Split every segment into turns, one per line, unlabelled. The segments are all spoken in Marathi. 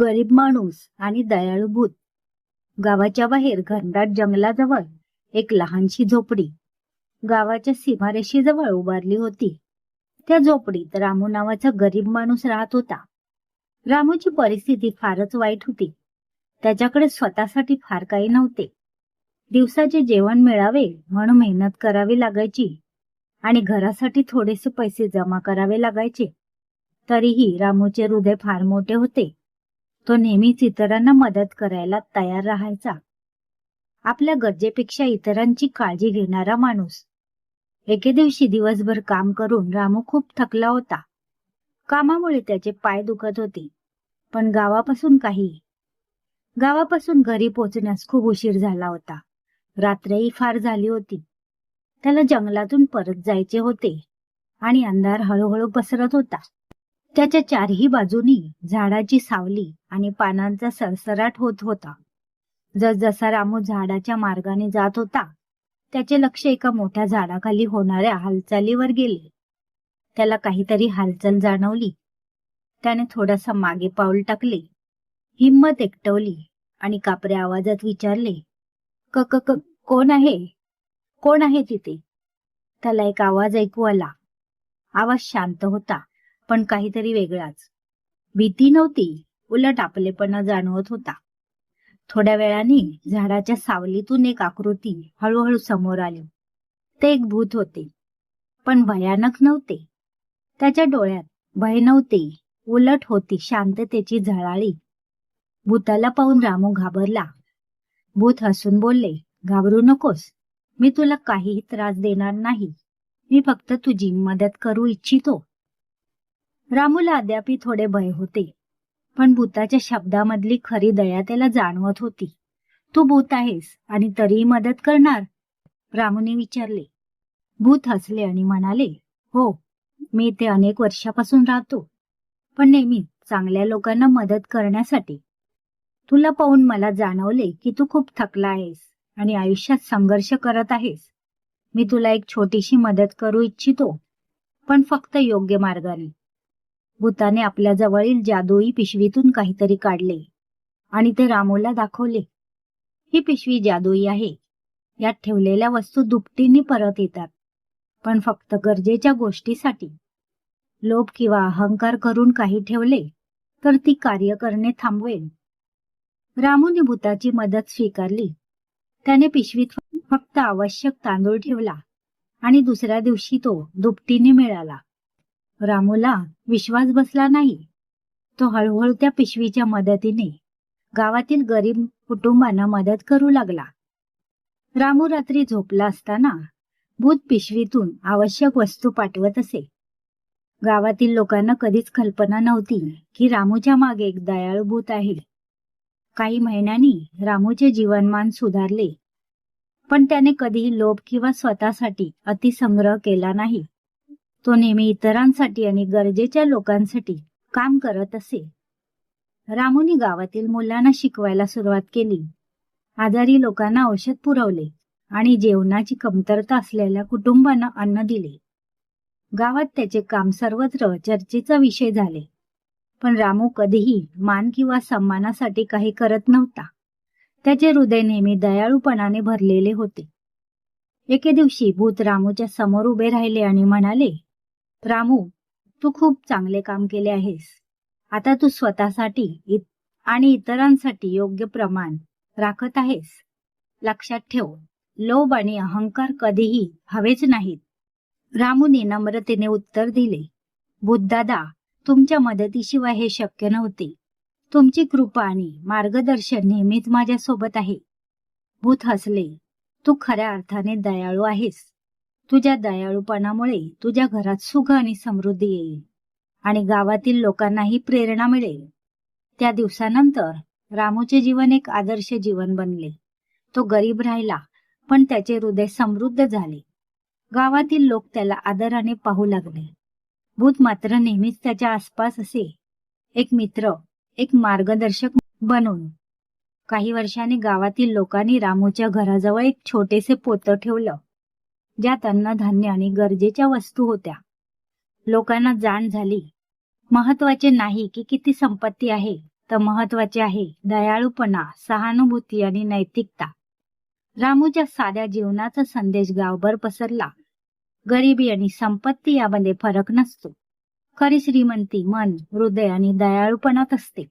गरीब माणूस आणि दयाळू भूत. गावाच्या बाहेर घनदाट जंगलाजवळ एक लहानशी झोपडी गावाच्या सीमारेषेजवळ उभारली होती. त्या झोपडीत रामू नावाचा गरीब माणूस राहत होता. रामूची परिस्थिती फारच वाईट होती. त्याच्याकडे स्वतःसाठी फार काही नव्हते. दिवसाचे जेवण मिळावे म्हणून मेहनत करावी लागायची आणि घरासाठी थोडेसे पैसे जमा करावे लागायचे. तरीही रामूचे हृदय फार मोठे होते. तो नेहमीच इतरांना मदत करायला तयार राहायचा. आपल्या गरजेपेक्षा इतरांची काळजी घेणारा माणूस. एके दिवशी दिवसभर काम करून रामू खूप थकला होता. कामामुळे त्याचे पाय दुखत होते पण गावापासून काही गावापासून घरी पोचण्यास खूप उशीर झाला होता. रात्रही फार झाली होती. त्याला जंगलातून परत जायचे होते आणि अंधार हळूहळू पसरत होता. त्याच्या चारही बाजूनी झाडाची सावली आणि पानांचा सरसराट होत होता. जसजसा रामू झाडाच्या मार्गाने जात होता त्याचे लक्ष एका मोठ्या झाडाखाली होणाऱ्या हालचालीवर गेले. त्याला काहीतरी हालचाल जाणवली. त्याने थोडासा मागे पाऊल टाकले. हिम्मत एकटवली आणि कापऱ्या आवाजात विचारले क क क- कोण आहे? कोण आहे तिथे? त्याला एक आवाज ऐकू आला. आवाज शांत होता. पण काहीतरी वेगळाच. भीती नव्हती उलट आपलेपणा जाणवत होता. थोड्या वेळाने झाडाच्या सावलीतून एक आकृती हळूहळू समोर आली. ते एक भूत होते पण भयानक नव्हते. त्याच्या डोळ्यात भय नव्हते उलट होती शांततेची झळाळी. भूताला पाहून रामू घाबरला. भूत हसून बोलले घाबरू नकोस मी तुला काहीही त्रास देणार नाही. मी फक्त तुझी मदत करू इच्छितो. रामूला अद्यापी थोडे भय होते. पण भूताच्या शब्दामधली खरी दया त्याला जाणवत होती. तू भूत आहेस आणि तरीही मदत करणार? रामूने विचारले. भूत हसले आणि म्हणाले हो मी इथे अनेक वर्षापासून राहतो. पण नेहमी चांगल्या लोकांना मदत करण्यासाठी. तुला पाहून मला जाणवले की तू खूप थकला आहेस आणि आयुष्यात संघर्ष करत आहेस. मी तुला एक छोटीशी मदत करू इच्छितो पण फक्त योग्य मार्गाने. भूताने आपल्या जवळील जादुई पिशवीतून काहीतरी काढले आणि ते रामूला दाखवले. ही पिशवी जादुई आहे. यात ठेवलेल्या वस्तू दुपटीने परत येतात पण फक्त गरजेच्या गोष्टीसाठी. लोभ किंवा अहंकार करून काही ठेवले तर ती कार्य करणे थांबवेल. रामूने भूताची मदत स्वीकारली. त्याने पिशवीत फक्त आवश्यक तांदूळ ठेवला आणि दुसऱ्या दिवशी तो दुपटीने मिळाला. रामूला विश्वास बसला नाही. तो हळूहळू त्या पिशवीच्या मदतीने गावातील गरीब कुटुंबांना मदत करू लागला. रामू रात्री झोपला असताना भूत पिशवीतून आवश्यक वस्तू पाठवत असे. गावातील लोकांना कधीच कल्पना नव्हती की रामूच्या मागे एक दयाळू भूत आहे. काही महिन्यांनी रामूचे जीवनमान सुधारले पण त्याने कधीही लोभ किंवा स्वतःसाठी अतिसंग्रह केला नाही. तो नेहमी इतरांसाठी आणि गरजेच्या लोकांसाठी काम करत असे. रामूने गावातील मुलांना शिकवायला सुरुवात केली. आजारी लोकांना औषध पुरवले आणि जेवणाची कमतरता असलेल्या कुटुंबांना अन्न दिले. गावात त्याचे काम सर्वत्र चर्चेचा विषय झाले. पण रामू कधीही मान किंवा सन्मानासाठी काही करत नव्हता. त्याचे हृदय नेहमी दयाळूपणाने भरलेले होते. एके दिवशी भूत रामूच्या समोर उभे राहिले आणि म्हणाले रामू तू खूप चांगले काम केले आहेस. आता तू स्वतःसाठी इत- आणि इतरांसाठी योग्य प्रमाण राखत आहेस. लक्षात ठेव लोभ आणि अहंकार कधीही हवेच नाहीत. रामूने नम्रतेने उत्तर दिले. बुद्धदादा तुमच्या मदतीशिवाय हे शक्य नव्हते. तुमची कृपा आणि मार्गदर्शन नेहमीच माझ्या सोबत आहे. भूत हसले. तू खऱ्या अर्थाने दयाळू आहेस. तुझ्या दयाळूपणामुळे तुझ्या घरात सुख आणि समृद्धी येईल आणि गावातील लोकांनाही प्रेरणा मिळेल. त्या दिवसानंतर रामूचे जीवन एक आदर्श जीवन बनले. तो गरीब राहिला पण त्याचे हृदय समृद्ध झाले. गावातील लोक त्याला आदराने पाहू लागले. भूत मात्र नेहमीच त्याच्या आसपास असे. एक मित्र एक मार्गदर्शक बनून. काही वर्षांनी गावातील लोकांनी रामूच्या घराजवळ एक छोटेसे पोतं ठेवलं. ज्यात अन्नधान्य आणि गरजेच्या वस्तू होत्या. लोकांना जाण झाली. महत्त्वाचे नाही की किती संपत्ती आहे तर महत्त्वाचे आहे दयाळूपणा सहानुभूती आणि नैतिकता. रामूच्या साध्या जीवनाचा संदेश गावभर पसरला. गरिबी आणि संपत्ती यामध्ये फरक नसतो. खरी श्रीमंती मन हृदय आणि दयाळूपणात असते.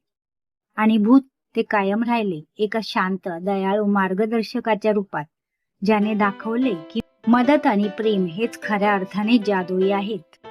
आणि भूत ते कायम राहिले एका शांत दयाळू मार्गदर्शकाच्या रूपात ज्याने दाखवले की मदत आणि प्रेम हेच खऱ्या अर्थाने जादुई आहेत.